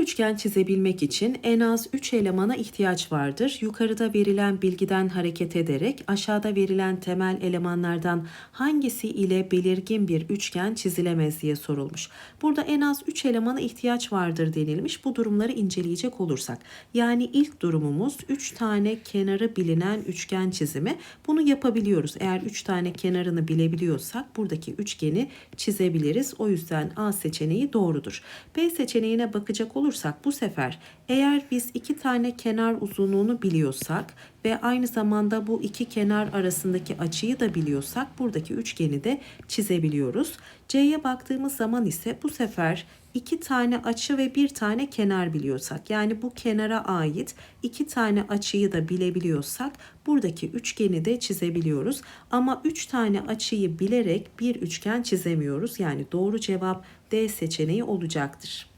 üçgen çizebilmek için en az 3 elemana ihtiyaç vardır. Yukarıda verilen bilgiden hareket ederek aşağıda verilen temel elemanlardan hangisi ile belirgin bir üçgen çizilemez diye sorulmuş. Burada en az 3 elemana ihtiyaç vardır denilmiş. Bu durumları inceleyecek olursak. Yani ilk durumumuz 3 tane kenarı bilinen üçgen çizimi. Bunu yapabiliyoruz. Eğer 3 tane kenarını bilebiliyorsak buradaki üçgeni çizebiliriz. O yüzden A seçeneği doğrudur. B seçeneğine bakacak olursak bu sefer eğer biz iki tane kenar uzunluğunu biliyorsak ve aynı zamanda bu iki kenar arasındaki açıyı da biliyorsak buradaki üçgeni de çizebiliyoruz. C'ye baktığımız zaman ise bu sefer iki tane açı ve bir tane kenar biliyorsak yani bu kenara ait iki tane açıyı da bilebiliyorsak buradaki üçgeni de çizebiliyoruz. Ama üç tane açıyı bilerek bir üçgen çizemiyoruz. Yani doğru cevap D seçeneği olacaktır.